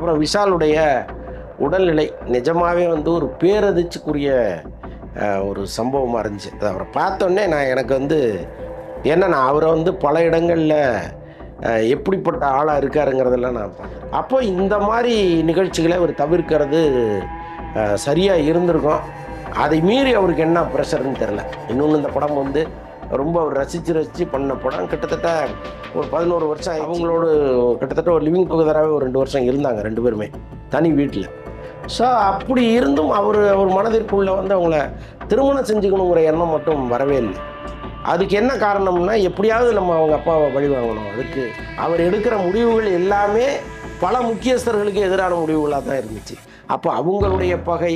அப்புறம் விஷாலுடைய உடல்நிலை நிஜமாகவே வந்து ஒரு பேரதிர்ச்சிக்குரிய ஒரு சம்பவமாக இருந்துச்சு. அது அவரை பார்த்தோன்னே நான் எனக்கு வந்து என்னன்னா அவரை வந்து பல இடங்களில் எப்படிப்பட்ட ஆளாக இருக்காருங்கிறதெல்லாம் நான் அப்போ இந்த மாதிரி நிகழ்ச்சிகளை அவர் தவிர்க்கிறது சரியாக இருந்திருக்கும். அதை மீறி அவருக்கு என்ன ப்ரெஷர்னு தெரில இன்னொன்று இந்த படம் வந்து ரொம்ப அவர் ரசித்து ரசித்து பண்ண படம் கிட்டத்தட்ட ஒரு பதினோரு வருஷம் அவங்களோடு அவங்களோட கிட்டத்தட்ட ஒரு லிவிங் டுகெதராகவே ஒரு ரெண்டு வருஷம் இருந்தாங்க ரெண்டு பேருமே. தனி வீட்டில் ஸோ அப்படி இருந்தும் அவர் அவர் மனதிற்குள்ளே வந்து அவங்கள திருமணம் செஞ்சுக்கணுங்கிற எண்ணம் மட்டும் வரவே இல்லை. அதுக்கு என்ன காரணம்னா எப்படியாவது நம்ம அவங்க அப்பாவை பழி வாங்கணும். அதுக்கு அவர் எடுக்கிற முடிவுகள் எல்லாமே பல முக்கியஸ்தர்களுக்கு எதிரான முடிவுகளாக தான் இருந்துச்சு. அப்போ அவங்களுடைய பகை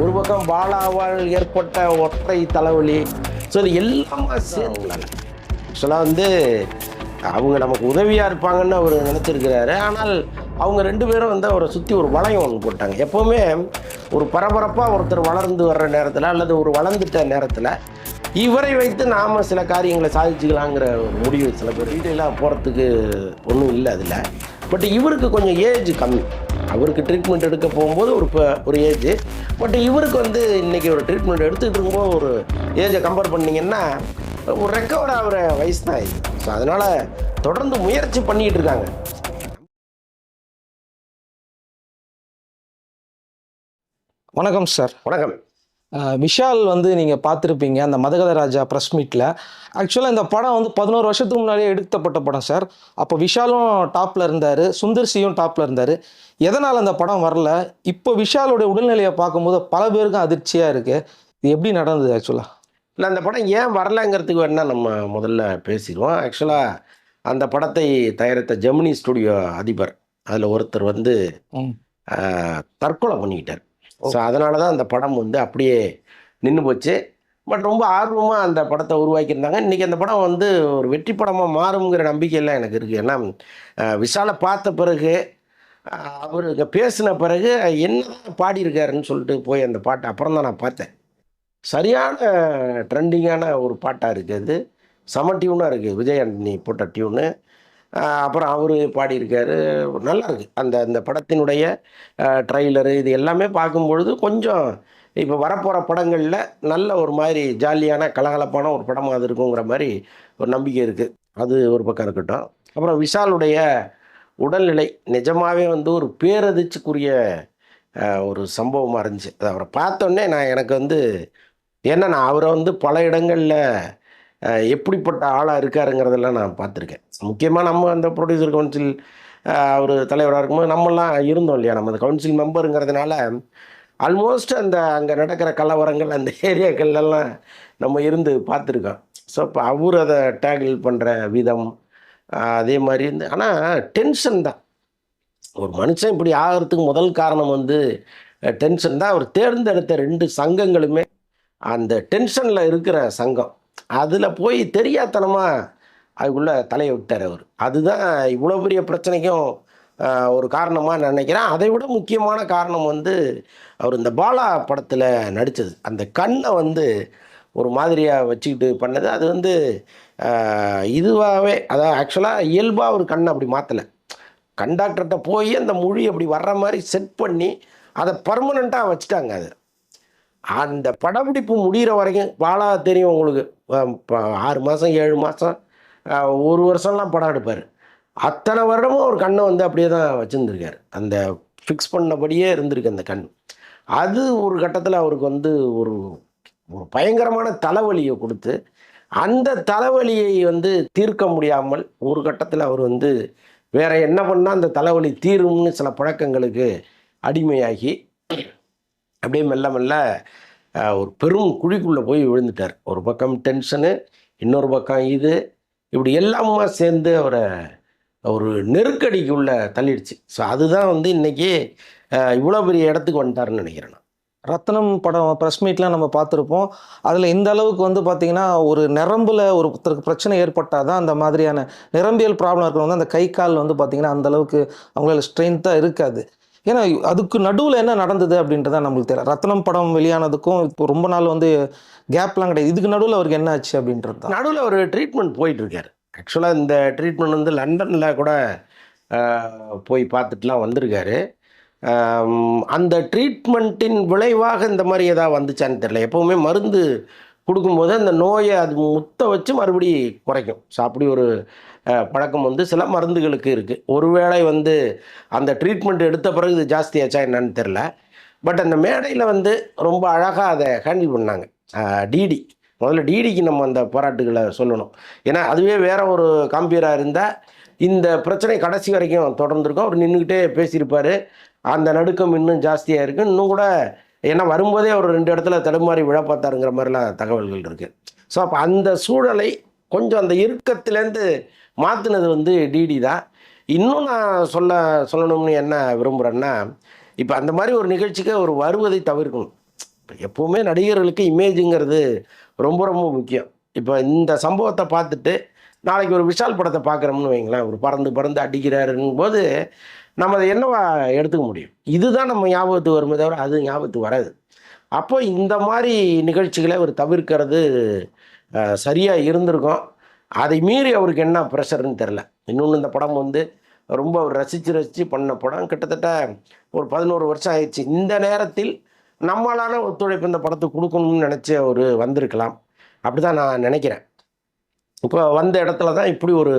ஒரு பக்கம் பாலாவால் ஏற்பட்ட ஒற்றை தலைவலி ஸோ இது எல்லாமே சேர்ந்து ஆக்சுவலாக வந்து அவங்க நமக்கு உதவியாக இருப்பாங்கன்னு அவர் நினச்சிருக்கிறாரு. ஆனால் அவங்க ரெண்டு பேரும் வந்து அவரை சுற்றி ஒரு வளையம் ஒன்று போட்டாங்க. எப்போவுமே ஒரு பரபரப்பாக ஒருத்தர் வளர்ந்து வர்ற நேரத்தில் அல்லது ஒரு வளர்ந்துட்ட நேரத்தில் இவரை வைத்து நாம் சில காரியங்களை சாதிச்சுக்கலாங்கிற முடிவு சில பேர் டீட்டெயிலாக போகிறதுக்கு ஒன்றும் இல்லை அதில். பட் இவருக்கு கொஞ்சம் ஏஜ் கம்மி. அவருக்கு ட்ரீட்மெண்ட் எடுக்க போகும்போது ஒரு ப- ஒரு ஏஜ் பட் இவருக்கு வந்து இன்றைக்கி ஒரு ட்ரீட்மெண்ட் எடுத்துக்கிட்டு இருக்கும்போது ஒரு ஏஜை கம்பேர் பண்ணிங்கன்னா ஒரு ரெக்கவர் ஆகிற வயசு தான் இது ஸோ அதனால் தொடர்ந்து முயற்சி பண்ணிக்கிட்டு இருக்காங்க. வணக்கம் சார். வணக்கம். விஷால் வந்து நீங்கள் பார்த்துருப்பீங்க அந்த மதகத ராஜா ப்ரெஸ் மீட்டில் ஆக்சுவலாக இந்த படம் வந்து பதினோரு வருஷத்துக்கு முன்னாடியே எடுக்கப்பட்ட படம் சார். அப்போ விஷாலும் டாப்பில் இருந்தார் சுந்தர் சியும் டாப்பில் இருந்தார். எதனால் அந்த படம் வரல? இப்போ விஷாலுடைய உடல்நிலையை பார்க்கும்போது பல பேருக்கும் அதிர்ச்சியாக இருக்குது இது எப்படி நடந்தது ஆக்சுவலாக இல்லை அந்த படம் ஏன் வரலைங்கிறதுக்கு வேணால் நம்ம முதல்ல பேசிடுவோம். ஆக்சுவலாக அந்த படத்தை தயாரித்த ஜெமினி ஸ்டுடியோ அதிபர். அதில் ஒருத்தர் வந்து தற்கொலை பண்ணிக்கிட்டார். ஸோ அதனால தான் அந்த படம் வந்து அப்படியே நின்று போச்சு. பட் ரொம்ப ஆர்வமாக அந்த படத்தை உருவாக்கியிருந்தாங்க. இன்றைக்கி அந்த படம் வந்து ஒரு வெற்றி படமாக மாறுங்கிற நம்பிக்கையெல்லாம் எனக்கு இருக்குது ஏன்னா விஷாலை பார்த்த பிறகு ஆஹ், அவர் இங்கே பேசின பிறகு என்ன பாடியிருக்காருன்னு சொல்லிட்டு போய் அந்த பாட்டை அப்புறம் தான் நான் பார்த்தேன். சரியான ட்ரெண்டிங்கான ஒரு பாட்டாக இருக்குது அது. செம டியூனாக இருக்குது விஜய் ஆண்டனி போட்ட டியூனு அப்புறம் அவர் பாடியிருக்காரு. நல்லா இருக்கு அந்த அந்த படத்தினுடைய ட்ரைலரு இது எல்லாமே பார்க்கும்பொழுது கொஞ்சம் இப்போ வரப்போகிற படங்களில் நல்ல ஒரு மாதிரி ஜாலியான கலகலப்பான ஒரு படமாக அது இருக்குங்கிற மாதிரி ஒரு நம்பிக்கை இருக்குது அது ஒரு பக்கம் இருக்கட்டும். அப்புறம் விஷாலுடைய உடல்நிலை நிஜமாகவே வந்து ஒரு பேரதிர்ச்சிக்குரிய ஒரு சம்பவமாக இருந்துச்சு. அது அவரை பார்த்தோன்னே நான் எனக்கு வந்து ஏன்னா நான் அவரை வந்து பல இடங்களில் எப்படிப்பட்ட ஆளாக இருக்காருங்கிறதெல்லாம் நான் பார்த்துருக்கேன். முக்கியமாக நம்ம அந்த ப்ரொடியூசர் கவுன்சில் அவர் தலைவராக இருக்கும்போது நம்மளாம் இருந்தோம் இல்லையா? நம்ம அந்த கவுன்சில் மெம்பருங்கிறதுனால ஆல்மோஸ்ட் அந்த அங்கே நடக்கிற கலவரங்கள் அந்த ஏரியாக்கள்லாம் நம்ம இருந்து பார்த்துருக்கோம். ஸோ இப்போ அவர் அதை டேக்கிள் பண்ணுற விதம் அதே மாதிரி இருந்து ஆனால் டென்ஷன் தான். ஒரு மனுஷன் இப்படி ஆகிறதுக்கு முதல் காரணம் வந்து டென்ஷன் தான். அவர் தேர்ந்தெடுத்த ரெண்டு சங்கங்களுமே அந்த டென்ஷனில் இருக்கிற சங்கம். அதில் போய் தெரியாத்தனமாக அதுக்குள்ளே தலையை விட்டார் அவர். அதுதான் இவ்வளோ பெரிய பிரச்சனைக்கும் ஒரு காரணமாக நான் நினைக்கிறேன். அதை விட முக்கியமான காரணம் வந்து அவர் இந்த பாலா படத்தில் நடித்தது அந்த கண்ணை வந்து ஒரு மாதிரியாக வச்சுக்கிட்டு பண்ணது. அது வந்து இதுவாகவே அதாவது ஆக்சுவலாக இயல்பாக ஒரு கண்ணை அப்படி மாற்றலை கண்டாக்டர்கிட்ட போய் அந்த மொழி அப்படி வர்ற மாதிரி செட் பண்ணி அதை பர்மனெண்ட்டாக வச்சுட்டாங்க அது. அந்த படப்பிடிப்பு முடிகிற வரைக்கும் பாலா தெரியும் உங்களுக்கு. ஆறு மாதம் ஏழு மாதம் ஒரு வருஷம்லாம் படம் எடுப்பார். அத்தனை வருடமும் ஒரு கண்ணை வந்து அப்படியே தான் வச்சுருந்துருக்கார். அந்த ஃபிக்ஸ் பண்ணபடியே இருந்திருக்கு அந்த கண். அது ஒரு கட்டத்தில் அவருக்கு வந்து ஒரு ஒரு பயங்கரமான தலைவலியை கொடுத்து அந்த தலைவலியை வந்து தீர்க்க முடியாமல் ஒரு கட்டத்தில் அவர் வந்து வேறு என்ன பண்ணால் அந்த தலைவலி தீரும்னு சில பழக்கங்களுக்கு அடிமையாகி அப்படியே மெல்ல மெல்ல ஒரு பெரும் குழிக்குள்ளே போய் விழுந்துட்டார். ஒரு பக்கம் டென்ஷனு இன்னொரு பக்கம் இது. இப்படி எல்லாமா சேர்ந்து அவரை ஒரு நெருக்கடிக்குள்ளே தள்ளிடுச்சு. ஸோ அதுதான் வந்து இன்றைக்கி இவ்வளோ பெரிய இடத்துக்கு வந்துட்டாருன்னு நினைக்கிறேன் ரத்னம் படம் ப்ரெஸ் மீட்லாம் நம்ம பார்த்துருப்போம். அதில் இந்த அளவுக்கு வந்து பார்த்திங்கன்னா ஒரு நிரம்பில் ஒருத்தருக்கு பிரச்சனை ஏற்பட்டால் தான் அந்த மாதிரியான நிரம்பியல் ப்ராப்ளம் இருக்கிறவங்க வந்து அந்த கை கால் வந்து பார்த்திங்கன்னா அந்தளவுக்கு அவங்களால ஸ்ட்ரென்த்தாக இருக்காது. ஏன்னா அதுக்கு நடுவில் என்ன நடந்தது அப்படின்றத நம்மளுக்கு தெரியல ரத்னம் படம் வெளியானதுக்கும் இப்போ ரொம்ப நாள் வந்து கேப்லாம் கிடையாது. இதுக்கு நடுவில் அவருக்கு என்ன ஆச்சு அப்படின்றது நடுவில் ஒரு ட்ரீட்மெண்ட் போயிட்டுருக்காரு. ஆக்சுவலாக இந்த ட்ரீட்மெண்ட் வந்து லண்டனில் கூட போய் பார்த்துட்டுலாம் வந்திருக்காரு. அந்த ட்ரீட்மெண்ட்டின் விளைவாக இந்த மாதிரி எதாவது வந்துச்சான்னு தெரியல. எப்போவுமே மருந்து கொடுக்கும்போது அந்த நோயை அது முத்த வச்சு மறுபடி குறைக்கும். ஸோ அப்படி ஒரு பழக்கம் வந்து சில மருந்துகளுக்கு இருக்குது ஒருவேளை வந்து அந்த ட்ரீட்மெண்ட் எடுத்த பிறகு இது ஜாஸ்தியாச்சா என்னன்னு தெரில. பட் அந்த மேடையில் வந்து ரொம்ப அழகாக அதை ஹேண்டில் பண்ணாங்க. டிடி முதல்ல டிடிக்கு நம்ம அந்த பாராட்டுகளை சொல்லணும். ஏன்னா அதுவே வேற ஒரு காம்பியராக இருந்தால் இந்த பிரச்சனை கடைசி வரைக்கும் தொடர்ந்துருக்கும். அவர் நின்றுக்கிட்டே பேசியிருப்பார். அந்த நடுக்கம் இன்னும் ஜாஸ்தியாக இருக்குது இன்னும் கூட ஏன்னா வரும்போதே அவர் ரெண்டு இடத்துல தடுமாறி விழ பார்த்தாருங்கிற மாதிரிலாம் தகவல்கள் இருக்குது ஸோ அப்போ அந்த சூழலை கொஞ்சம் அந்த இறுக்கத்துலேருந்து மாற்றினது வந்து டிடி தான். இன்னும் நான் சொல்ல சொல்லணும்னு என்ன விரும்புகிறேன்னா இப்போ அந்த மாதிரி ஒரு நிகழ்ச்சிக்கு ஒரு வருவதை தவிர்க்கணும். இப்போ எப்போவுமே நடிகர்களுக்கு இமேஜுங்கிறது ரொம்ப ரொம்ப முக்கியம். இப்போ இந்த சம்பவத்தை பார்த்துட்டு நாளைக்கு ஒரு விஷால் படத்தை பார்க்குறோம்னு வைங்களேன் ஒரு பறந்து பறந்து அடிக்கிறாருங்கும் போது நம்ம அதை என்னவா எடுத்துக்க முடியும்? இதுதான் நம்ம ஞாபகத்துக்கு வருமே தவிர அது ஞாபகத்துக்கு வராது. அப்போ இந்த மாதிரி நிகழ்ச்சிகளை அவர் தவிர்க்கிறது சரியாக இருந்திருக்கும். அதை மீறி அவருக்கு என்ன ப்ரெஷர்னு தெரில இன்னொன்று இந்த படம் வந்து ரொம்ப அவர் ரசித்து ரசித்து பண்ண படம். கிட்டத்தட்ட ஒரு பதினோரு வருஷம் ஆயிடுச்சு. இந்த நேரத்தில் நம்மளான ஒத்துழைப்பு இந்த படத்துக்கு கொடுக்கணும்னு நினச்சி அவர் வந்திருக்கலாம். அப்படி தான் நான் நினைக்கிறேன். இப்போ வந்த இடத்துல தான் இப்படி ஒரு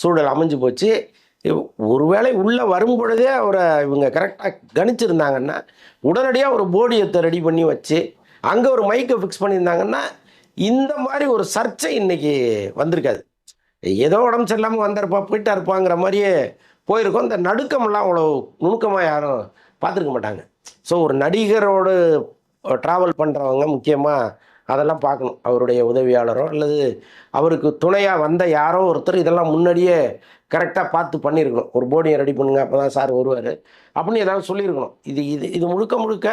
சூழல் அமைஞ்சு போச்சு. ஒருவேளை உள்ளே வரும்பொழுதே அவரை இவங்க கரெக்டாக கணிச்சிருந்தாங்கன்னா உடனடியாக ஒரு போடியத்தை ரெடி பண்ணி வச்சு அங்கே ஒரு மைக்கை ஃபிக்ஸ் பண்ணியிருந்தாங்கன்னா இந்த மாதிரி ஒரு சர்ச்சை இன்னைக்கு வந்திருக்காது. ஏதோ உடம்பு சரியில்லாமல் வந்திருப்பா போயிட்டா இருப்பாங்கிற மாதிரியே போயிருக்கோம். இந்த நடுக்கமெல்லாம் அவ்வளோ நுணுக்கமாக யாரும் பார்த்துருக்க மாட்டாங்க. ஸோ ஒரு நடிகரோடு ட்ராவல் பண்ணுறவங்க முக்கியமாக அதெல்லாம் பார்க்கணும். அவருடைய உதவியாளரோ அல்லது அவருக்கு துணையாக வந்த யாரோ ஒருத்தர் இதெல்லாம் முன்னாடியே கரெக்டாக பார்த்து பண்ணியிருக்கணும். ஒரு போர்டியை ரெடி பண்ணுங்க அப்போ தான் சார் வருவார். அப்படின்னு ஏதாவது சொல்லியிருக்கணும். இது இது இது முழுக்க முழுக்க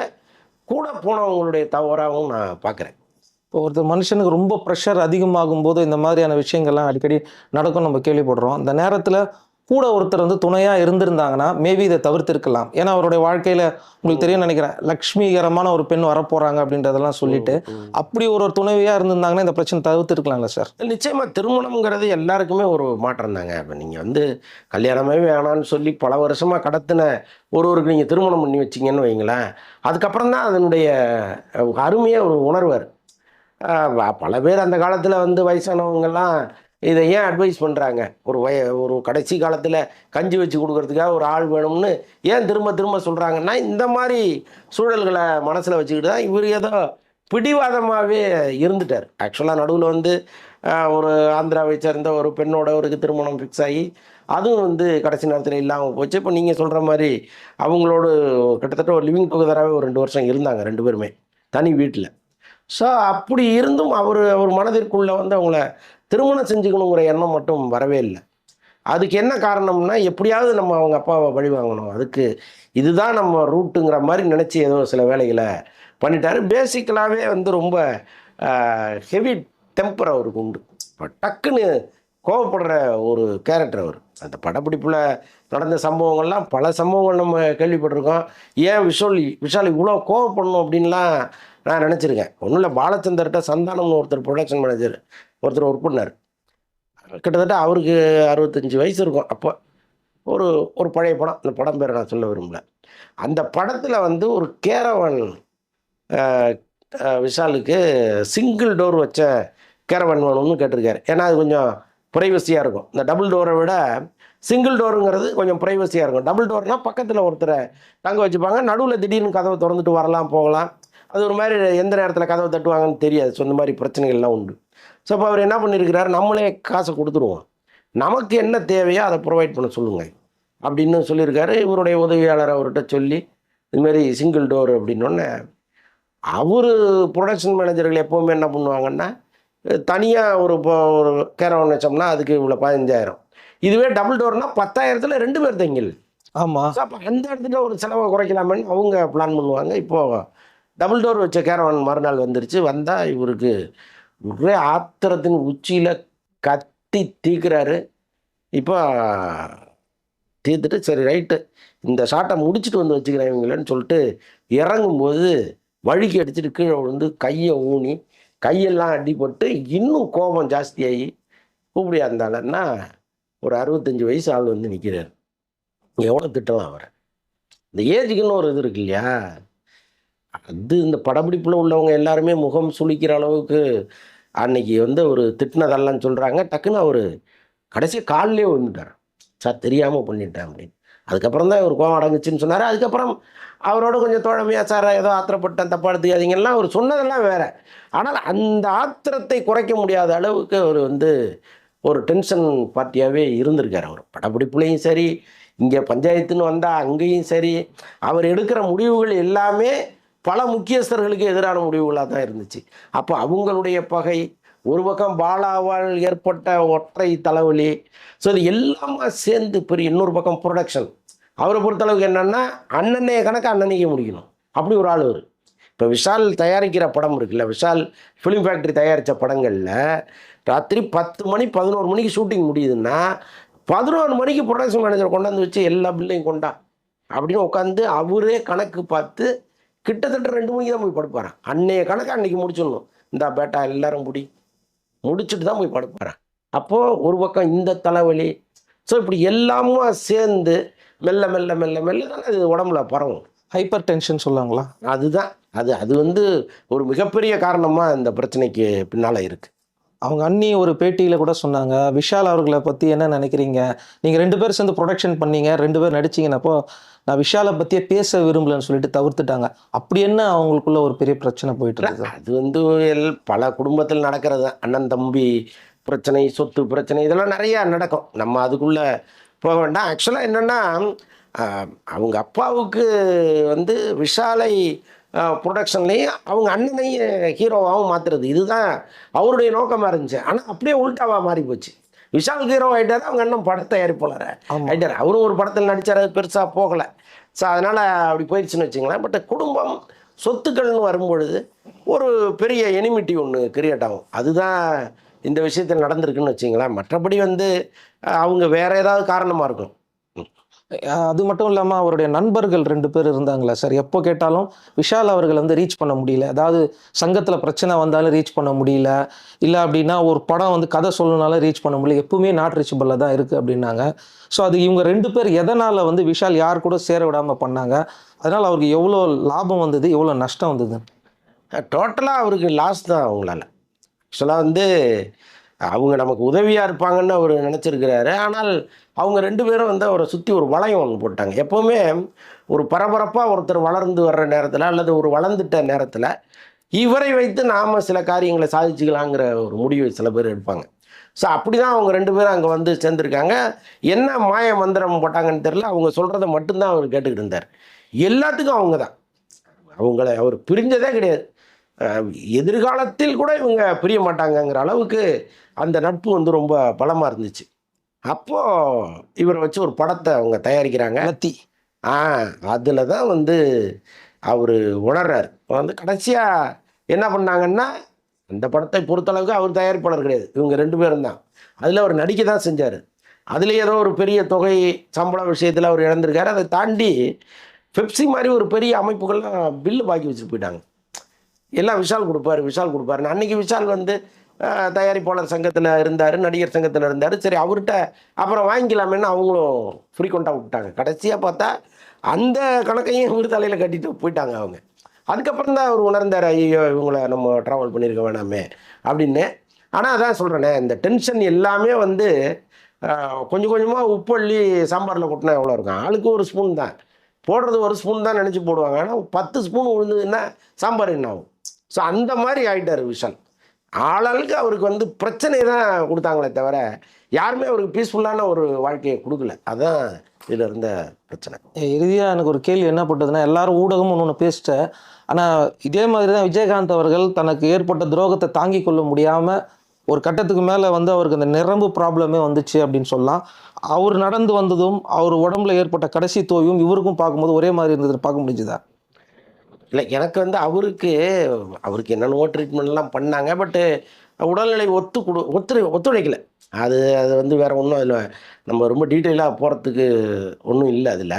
கூட போனவங்களுடைய தவறாகவும் நான் பார்க்குறேன். ஒருத்தர் மனுஷனுக்கு ரொம்ப ப்ரெஷர் அதிகமாகும் போது இந்த மாதிரியான விஷயங்கள்லாம் அடிக்கடி நடக்கும் நம்ம கேள்விப்படுறோம். அந்த நேரத்தில் கூட ஒருத்தர் வந்து துணையாக இருந்திருந்தாங்கன்னா மேபி இதை தவிர்த்திருக்கலாம். ஏன்னா அவருடைய வாழ்க்கையில் உங்களுக்கு தெரியும் நினைக்கிறேன் லக்ஷ்மிகரமான ஒரு பெண் வரப்போகிறாங்க அப்படின்றதெல்லாம் சொல்லிட்டு அப்படி ஒரு ஒரு துணைவியாக இருந்திருந்தாங்கன்னா இந்த பிரச்சனை தவிர்த்திருக்கலாம்ல சார் நிச்சயமாக திருமணம்ங்கிறது எல்லாருக்குமே ஒரு மாற்றம் தாங்க. இப்போ நீங்கள் வந்து கல்யாணமே வேணாம்னு சொல்லி பல வருஷமாக கடத்தின ஒருவருக்கு நீங்கள் திருமணம் பண்ணி வச்சிங்கன்னு வைங்களேன் அதுக்கப்புறம் தான் அதனுடைய அஹ், அருமையை ஒரு உணர்வார் பல பேர் அந்த காலத்தில் வந்து வயசானவங்கெல்லாம் இதை ஏன் அட்வைஸ் பண்ணுறாங்க ஒரு வய ஒரு கடைசி காலத்தில் கஞ்சி வச்சு கொடுக்கறதுக்காக ஒரு ஆள் வேணும்னு ஏன் திரும்ப திரும்ப சொல்கிறாங்கன்னா இந்த மாதிரி சூழல்களை மனசில் வச்சுக்கிட்டு தான் இவர் ஏதோ பிடிவாதமாகவே இருந்துட்டார். ஆக்சுவலாக நடுவில் வந்து ஒரு ஆந்திராவை சேர்ந்த ஒரு பெண்ணோட ஒரு திருமணம் ஃபிக்ஸ் ஆகி அதுவும் வந்து கடைசி நேரத்தில் இல்லாமல் போச்சு. இப்போ நீங்கள் சொல்கிற மாதிரி அவங்களோடு கிட்டத்தட்ட ஒரு லிவிங் டுகெதராகவே ஒரு ரெண்டு வருஷம் இருந்தாங்க ரெண்டு பேருமே தனி வீட்டில் ஸோ அப்படி இருந்தும் அவர் அவர் மனதிற்குள்ளே வந்து அவங்கள திருமணம் செஞ்சுக்கணுங்கிற எண்ணம் மட்டும் வரவே இல்லை. அதுக்கு என்ன காரணம்னா எப்படியாவது நம்ம அவங்க அப்பாவை பழி வாங்கணும். அதுக்கு இதுதான் நம்ம ரூட்டுங்கிற மாதிரி நினச்சி ஏதோ சில வேலைகளை பண்ணிட்டாரு. பேசிக்கலாகவே வந்து ரொம்ப ஹெவி டெம்பர் அவருக்கு உண்டு. இப்போ டக்குன்னு கோவப்படுற ஒரு கேரக்டர் அவர். அந்த படப்பிடிப்பில் நடந்த சம்பவங்கள்லாம் பல சம்பவங்கள் நம்ம கேள்விப்பட்டிருக்கோம். ஏன் விஷால் விஷால் இவ்வளோ கோவப்படணும் அப்படின்லாம் நான் நினச்சிருக்கேன். ஒன்றும் இல்லை பாலச்சந்தர்கிட்ட சந்தானம்னு ஒருத்தர் ப்ரொடக்ஷன் மேனேஜர் ஒருத்தர் ஒர்க் பண்ணார் கிட்டத்தட்ட அவருக்கு அறுபத்தஞ்சி வயசு இருக்கும். அப்போ ஒரு ஒரு பழைய படம் அந்த படம் பேரை நான் சொல்ல விரும்பல. அந்த படத்தில் வந்து ஒரு கேரவன் விஷாலுக்கு சிங்கிள் டோர் வச்ச கேரவன் வேணும்னு கேட்டிருக்காரு. ஏன்னா அது கொஞ்சம் ப்ரைவசியாக இருக்கும். இந்த டபுள் டோரை விட சிங்கிள் டோருங்கிறது கொஞ்சம் ப்ரைவசியாக இருக்கும். டபுள் டோர்னால் பக்கத்தில் ஒருத்தரை தங்க வச்சுப்பாங்க. நடுவில் திடீர்னு கதவை திறந்துட்டு வரலாம் போகலாம். அது ஒரு மாதிரி எந்த நேரத்தில் கதவை தட்டுவாங்கன்னு தெரியாது. ஸோ இந்த மாதிரி பிரச்சனைகள்லாம் உண்டு. ஸோ அப்போ அவர் என்ன பண்ணியிருக்கிறாரு நம்மளே காசை கொடுத்துருவோம். நமக்கு என்ன தேவையோ அதை ப்ரொவைட் பண்ண சொல்லுங்கள் அப்படின்னு சொல்லியிருக்காரு. இவருடைய உதவியாளர் அவர்கிட்ட சொல்லி இதுமாரி சிங்கிள் டோர் அப்படின்னோடனே அவர் ப்ரொடக்ஷன் மேனேஜர்கள் எப்போவுமே என்ன பண்ணுவாங்கன்னா தனியாக ஒரு இப்போ ஒரு கேரவன் வச்சோம்னா அதுக்கு இவ்வளோ பதினஞ்சாயிரம். இதுவே டபுள் டோர்னால் பத்தாயிரத்தில் ரெண்டு பேர் தங்கில். ஆமாம் அப்போ அந்த இடத்துல ஒரு செலவை குறைக்கலாமேன்னு அவங்க பிளான் பண்ணுவாங்க. இப்போது டபுள் டோர் வச்ச கேரவன் மறுநாள் வந்துருச்சு. வந்தால் இவருக்கு ஒரே ஆத்திரத்தின் உச்சியில் கத்தி தீக்குறாரு. இப்போ தீர்த்துட்டு சரி ரைட்டு இந்த ஷாட்டை முடிச்சுட்டு வந்து வச்சுக்கிறேன் இவங்களேன்னு சொல்லிட்டு இறங்கும்போது வழுக்கி அடிச்சுட்டு கீழே விழுந்து கையை ஊனி கையெல்லாம் அடிபட்டு இன்னும் கோபம் ஜாஸ்தியாகி கூப்பிடியா இருந்தாலன்னா ஒரு அறுபத்தஞ்சு வயசு ஆள் வந்து நிற்கிறார் எவ்வளோ திட்டலாம் அவர்? இந்த ஏஜுக்குன்னு ஒரு இது இருக்கு இல்லையா? அது இந்த படப்பிடிப்பில் உள்ளவங்க எல்லாருமே முகம் சுளிக்கிற அளவுக்கு அன்னைக்கு வந்து ஒரு திட்டினதெல்லாம் சொல்கிறாங்க டக்குன்னு அவர் கடைசி காலிலே விழுந்துட்டார். சார் தெரியாமல் பண்ணிட்டேன் அப்படின்னு. அதுக்கப்புறம் தான் ஒரு கோவம் அடங்குச்சின்னு சொன்னார். அதுக்கப்புறம் அவரோட கொஞ்சம் தோழமையாக சார் ஏதோ ஆத்திரப்பட்டேன் தப்பா எடுத்துக்காதீங்கலாம் அவர் சொன்னதெல்லாம் வேறு. ஆனால் அந்த ஆத்திரத்தை குறைக்க முடியாத அளவுக்கு அவர் வந்து ஒரு டென்ஷன் பார்ட்டியாகவே இருந்திருக்கார் அவர். படப்பிடிப்புலேயும் சரி இங்கே பஞ்சாயத்துன்னு வந்தால் அங்கேயும் சரி அவர் எடுக்கிற முடிவுகள் எல்லாமே பல முக்கியஸ்தர்களுக்கு எதிரான முடிவுகளாக தான் இருந்துச்சு. அப்போ அவங்களுடைய பகை ஒரு பக்கம் பாலாவால் ஏற்பட்ட ஒற்றை தலைவலி ஸோ இது எல்லாமே சேர்ந்து பெரிய இன்னொரு பக்கம் ப்ரொடக்ஷன் அவரை பொறுத்தளவுக்கு என்னென்னா அண்ணனைய கணக்கு அண்ணனைக்கு முடிக்கணும். அப்படி ஒரு ஆள் இப்போ விஷால் தயாரிக்கிற படம் இருக்குல்ல விஷால் ஃபிலிம் ஃபேக்ட்ரி தயாரித்த படங்களில் ராத்திரி பத்து மணி பதினோரு மணிக்கு ஷூட்டிங் முடியுதுன்னா பதினோரு மணிக்கு ப்ரொடக்ஷன் மேனேஜர் கொண்டாந்து வச்சு எல்லா பில்லையும் கொண்டா. அப்படின்னு உட்காந்து அவரே கணக்கு பார்த்து கிட்டத்தட்ட ரெண்டு மணிக்கு தான் போய் படுப்பாரான் அன்னைய கணக்கு அன்னைக்கு முடிச்சிடணும். இந்த பேட்டா எல்லாரும் முடி முடிச்சுட்டு தான் போய் படுப்பாரான் அப்போது ஒரு பக்கம் இந்த தலைவலி. ஸோ இப்படி எல்லாமும் சேர்ந்து மெல்ல மெல்ல மெல்ல மெல்ல தானே அது உடம்புல பரவும். ஹைப்பர் டென்ஷன் சொல்லுவாங்களா? அதுதான். அது அது வந்து ஒரு மிகப்பெரிய காரணமாக இந்த பிரச்சனைக்கு பின்னால் இருக்குது அவங்க அண்ணி ஒரு பேட்டியில் கூட சொன்னாங்க விஷால் அவர்களை பற்றி என்ன நினைக்கிறீங்க? நீங்கள் ரெண்டு பேரும் சேர்ந்து ப்ரொடக்ஷன் பண்ணீங்க ரெண்டு பேர் நடிச்சீங்கன்னப்போ நான் விஷாலை பற்றியே பேச விரும்பலன்னு சொல்லிட்டு தவிர்த்துட்டாங்க. அப்படி என்ன அவங்களுக்குள்ள ஒரு பெரிய பிரச்சனை போயிட்டு இருக்குது அது வந்து பல குடும்பத்தில் நடக்கிறது. அண்ணன் தம்பி பிரச்சனை சொத்து பிரச்சனை இதெல்லாம் நிறையா நடக்கும். நம்ம அதுக்குள்ளே போக வேண்டாம். ஆக்சுவலாக என்னென்னா அவங்க அப்பாவுக்கு வந்து விஷாலை ப்ரொடக்ஷன்லேயும் அவங்க அண்ணனையும் ஹீரோவாகவும் மாற்றுறது இதுதான் அவருடைய நோக்கமாக இருந்துச்சு. ஆனால் அப்படியே உள்டாவாக மாறி போச்சு. விஷால் ஹீரோ ஆகிட்டார் அவங்க அண்ணன் பட தயாரிப்பாளர். ஆகிட்டார் அவரும் ஒரு படத்தில் நடித்தார் அது பெருசாக போகலை. ஸோ அதனால் அப்படி போயிடுச்சுன்னு வச்சுங்களேன். பட் குடும்பம் சொத்துக்கள்னு வரும்பொழுது ஒரு பெரிய எனிமிட்டி ஒன்று கிரியேட் ஆகும். அதுதான் இந்த விஷயத்தில் நடந்திருக்குன்னு வச்சுங்களேன். மற்றபடி வந்து அவங்க வேற ஏதாவது காரணமாக இருக்கும் அது மட்டும் இல்லாமல் அவருடைய நண்பர்கள் ரெண்டு பேர் இருந்தாங்களா சார். எப்போ கேட்டாலும் விஷால் அவர்கள் வந்து ரீச் பண்ண முடியல. அதாவது சங்கத்தில் பிரச்சனை வந்தாலும் ரீச் பண்ண முடியல. இல்லை அப்படின்னா ஒரு படம் வந்து கதை சொல்லணுனாலும் ரீச் பண்ண முடியல. எப்பவுமே நாட் ரீச்சபிளில் தான் இருக்குது அப்படின்னாங்க. ஸோ அது இவங்க ரெண்டு பேர் எதனால் வந்து விஷால் யார் கூட சேர விடாமல் பண்ணாங்க? அதனால் அவருக்கு எவ்வளோ லாபம் வந்தது எவ்வளோ நஷ்டம் வந்தது டோட்டலாக அவருக்கு லாஸ் தான் அவங்களால. ஆக்சுவலாக வந்து அவங்க நமக்கு உதவியாக இருப்பாங்கன்னு அவர் நினச்சிருக்கிறாரு. ஆனால் அவங்க ரெண்டு பேரும் வந்து அவரை சுற்றி ஒரு வளையம் ஒன்று போட்டாங்க. எப்போவுமே ஒரு பரபரப்பாக ஒருத்தர் வளர்ந்து வர்ற நேரத்தில் அல்லது ஒரு வளர்ந்துட்ட நேரத்தில் இவரை வைத்து நாம் சில காரியங்களை சாதிச்சுக்கலாங்கிற ஒரு முடிவை சில பேர் எடுப்பாங்க. ஸோ அப்படி தான் அவங்க ரெண்டு பேரும் அங்கே வந்து சேர்ந்துருக்காங்க. என்ன மாய மந்திரம் போட்டாங்கன்னு தெரில அவங்க சொல்கிறத மட்டும்தான் அவர் கேட்டுக்கிட்டு இருந்தார். எல்லாத்துக்கும் அவங்க தான் அவங்கள அவர் பிரிஞ்சதே கிடையாது. எதிர்காலத்தில் கூட இவங்க பிரிய மாட்டாங்கங்கிற அளவுக்கு அந்த நட்பு வந்து ரொம்ப பலமாக இருந்துச்சு. அப்போது இவரை வச்சு ஒரு படத்தை அவங்க தயாரிக்கிறாங்க. லத்தி ஆ அதில் தான் வந்து அவர் உணர்றார். வந்து கடைசியாக என்ன பண்ணாங்கன்னா அந்த படத்தை பொறுத்தளவுக்கு அவர் தயாரிப்பாளர் கிடையாது. இவங்க ரெண்டு பேரும் தான். அதில் அவர் நடிக்க தான் செஞ்சார். அதில் ஏதோ ஒரு பெரிய தொகை சம்பள விஷயத்தில் அவர் இழந்திருக்காரு. அதை தாண்டி பெப்சி மாதிரி ஒரு பெரிய அமைப்புகள்லாம் பில்லு பாக்கி வச்சுட்டு போயிட்டாங்க. எல்லாம் விஷால் கொடுப்பாரு விஷால் கொடுப்பாருன்னு. அன்னைக்கு விஷால் வந்து தயாரிப்பாளர் சங்கத்தில் இருந்தார் நடிகர் சங்கத்தில் இருந்தார். சரி அவர்கிட்ட அப்புறம் வாங்கிக்கலாமேன்னு அவங்களும் ஃப்ரீக்வெண்ட்டாக விட்டாங்க. கடைசியாக பார்த்தா அந்த கணக்கையும் இவர் தலையில் கட்டிட்டு போயிட்டாங்க அவங்க. அதுக்கப்புறம் தான் அவர் உணர்ந்தார் ஐயோ இவங்கள நம்ம ட்ராவல் பண்ணியிருக்க வேணாமே அப்படின்னு. ஆனால் அதான் சொல்கிறேனே இந்த டென்ஷன் எல்லாமே வந்து கொஞ்சம் கொஞ்சமாக உப்பள்ளி சாம்பாரில் கொட்டினா எவ்வளோ இருக்கும்? ஆளுக்கு ஒரு ஸ்பூன் தான். போடுறது ஒரு ஸ்பூன் தான் நினச்சி போடுவாங்க. ஆனால் பத்து ஸ்பூன் விழுந்ததுன்னா சாம்பார் என்ன ஆகும் ஸோ அந்த மாதிரி ஆகிட்டார் விஷன் ஆளாளுக்கு அவருக்கு வந்து பிரச்சனை தான் கொடுத்தாங்களே தவிர யாருமே அவருக்கு பீஸ்ஃபுல்லான ஒரு வாழ்க்கையை கொடுக்கல. அதான் இதில் இருந்த பிரச்சனை. இறுதியாக எனக்கு ஒரு கேள்வி என்ன பட்டதுன்னா எல்லாரும் ஊடகமும் ஒன்று ஒன்று பேசிட்டேன். ஆனால் இதே மாதிரி தான் விஜயகாந்த் அவர்கள் தனக்கு ஏற்பட்ட துரோகத்தை தாங்கிக் கொள்ள முடியாமல் ஒரு கட்டத்துக்கு மேலே வந்து அவருக்கு அந்த நிரம்பு ப்ராப்ளமே வந்துச்சு அப்படின்னு சொல்லலாம். அவர் நடந்து வந்ததும் அவர் உடம்புல ஏற்பட்ட கடைசி தோய்வும் இவருக்கும் பார்க்கும்போது ஒரே மாதிரி இருந்ததுன்னு பார்க்க முடிஞ்சுதா? இல்லை எனக்கு வந்து அவருக்கு அவருக்கு என்னென்னவோ ட்ரீட்மெண்ட்லாம் பண்ணாங்க பட்டு உடல்நிலை ஒத்து கொடு ஒத்துழை ஒத்துழைக்கல. அது அது வந்து வேறு ஒன்றும் அதில் நம்ம ரொம்ப டீட்டெயிலாக போகிறதுக்கு ஒன்றும் இல்லை அதில்.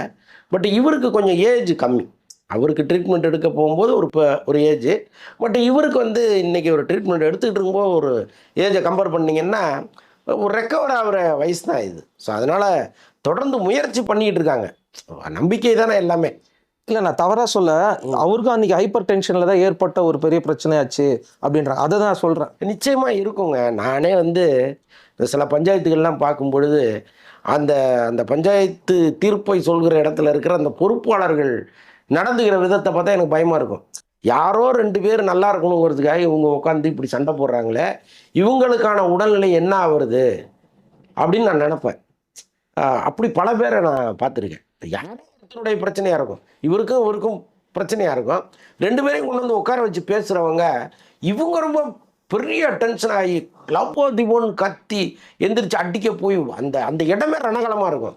பட் இவருக்கு கொஞ்சம் ஏஜ் கம்மி. அவருக்கு ட்ரீட்மெண்ட் எடுக்க போகும்போது ஒரு இப்போ ஒரு ஏஜ் பட் இவருக்கு வந்து இன்றைக்கி ஒரு ட்ரீட்மெண்ட் எடுத்துக்கிட்டு இருக்கும்போது ஒரு ஏஜை கம்பேர் பண்ணிங்கன்னா ஒரு ரெக்கவர் ஆகிற வயசு தான் இது. ஸோ அதனால் தொடர்ந்து முயற்சி பண்ணிக்கிட்டு இருக்காங்க. நம்பிக்கை தானே எல்லாமே. இல்லை நான் தவறாக சொல்ல அவருக்கும் அன்றைக்கி ஹைப்பர் டென்ஷனில் தான் ஏற்பட்ட ஒரு பெரிய பிரச்சனையாச்சு அப்படின்ற அதை தான் சொல்கிறேன் நிச்சயமாக இருக்குங்க. நானே வந்து இந்த சில பஞ்சாயத்துகள்லாம் பார்க்கும் பொழுது அந்த அந்த பஞ்சாயத்து தீர்ப்பை சொல்கிற இடத்துல இருக்கிற அந்த பொறுப்பாளர்கள் நடந்துக்கிற விதத்தை பார்த்தா எனக்கு பயமாக இருக்கும். யாரோ ரெண்டு பேர் நல்லா இருக்கணுங்கிறதுக்காக இவங்க உட்காந்து இப்படி சண்டை போடுறாங்களே இவங்களுக்கான உடல்நிலை என்ன ஆகுறது அப்படின்னு நான் நினப்பேன். அப்படி பல பேரை நான் பார்த்துருக்கேன். யாரும் இவருடைய பிரச்சனையாக இருக்கும். இவருக்கும் இவருக்கும் பிரச்சனையாக இருக்கும். ரெண்டு பேரையும் கொண்டு வந்து உட்கார வச்சு பேசுகிறவங்க இவங்க ரொம்ப பெரிய டென்ஷன் ஆகி லவ் திவோன்னு கத்தி எந்திரிச்சு அடிக்க போய் அந்த அந்த இடமே ரணகலமாக இருக்கும்.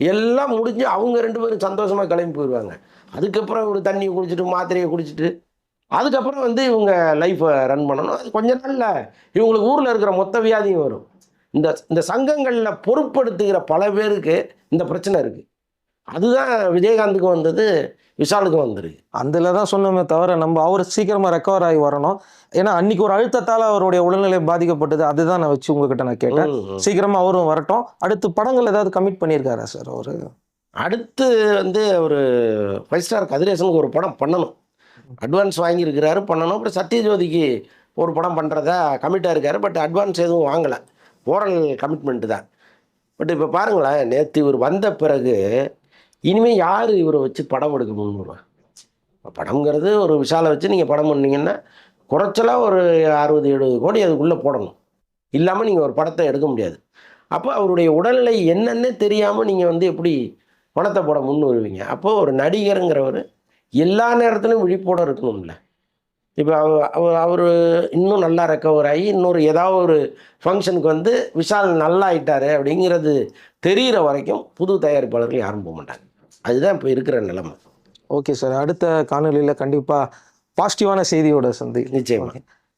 எல்லாம் முடிஞ்சு அவங்க ரெண்டு பேரும் சந்தோஷமாக கிளம்பி போயிடுவாங்க அதுக்கப்புறம் ஒரு தண்ணியை குடிச்சிட்டு மாத்திரையை குடிச்சிட்டு அதுக்கப்புறம் வந்து இவங்க லைஃப்பை ரன் பண்ணணும். அது கொஞ்ச நாளில் இவங்களுக்கு ஊரில் இருக்கிற மொத்த வியாதியும் வரும். இந்த இந்த சங்கங்களில் பொறுப்படுத்துகிற பல பேருக்கு இந்த பிரச்சனை இருக்குது அதுதான் விஜயகாந்துக்கும் வந்தது விஷாலுக்கும் வந்திருக்கு. அதில் தான் சொன்னோமே தவிர நம்ம அவர் சீக்கிரமாக ரெக்கவர் ஆகி வரணும். ஏன்னா அன்னைக்கு ஒரு அழுத்தத்தால் அவருடைய உடல்நிலை பாதிக்கப்பட்டது அதுதான் நான் வச்சு உங்ககிட்ட நான் கேட்டேன். சீக்கிரமாக அவரும் வரட்டும். அடுத்து படங்கள் ஏதாவது கமிட் பண்ணியிருக்காரா சார் அவரு? அடுத்து வந்து ஒரு ஃபைவ் ஸ்டார் கதிரேசனுக்கு ஒரு படம் பண்ணணும். அட்வான்ஸ் வாங்கியிருக்கிறாரு பண்ணணும். அப்புறம் சத்யஜோதிக்கு ஒரு படம் பண்ணுறதா கமிட்டாக இருக்காரு பட் அட்வான்ஸ் எதுவும் வாங்கலை. ஓரல் கமிட்மெண்ட்டு தான். பட் இப்போ பாருங்களேன் நேற்று இவர் வந்த பிறகு இனிமேல் யார் இவரை வச்சு படம் எடுக்க முன் படம்ங்கிறது ஒரு விஷாலை வச்சு நீங்கள் படம் பண்ணிங்கன்னா குறைச்சலாக ஒரு அறுபது எழுபது கோடி அதுக்குள்ளே போடணும். இல்லாமல் நீங்கள் ஒரு படத்தை எடுக்க முடியாது. அப்போ அவருடைய உடல்நிலை என்னன்னே தெரியாமல் நீங்கள் வந்து எப்படி பணத்தை போட முன் வருவீங்க? அப்போது ஒரு நடிகருங்கிறவர் எல்லா நேரத்துலையும் விழிப்போட இருக்கணும்ல. இப்போ அவர் அவர் இன்னும் நல்லா ரெக்கவர் ஆகி இன்னொரு ஏதாவது ஒரு ஃபங்க்ஷனுக்கு வந்து விஷால் நல்லா ஆயிட்டாரு அப்படிங்கிறது தெரிகிற வரைக்கும் புது தயாரிப்பாளர்கள் யாரும் போக மாட்டாங்க. அதுதான் இப்போ இருக்கிற நிலைமை. ஓகே சார் அடுத்த காணொலியில் கண்டிப்பாக பாசிட்டிவான செய்தியோட சந்தி நிச்சயமா.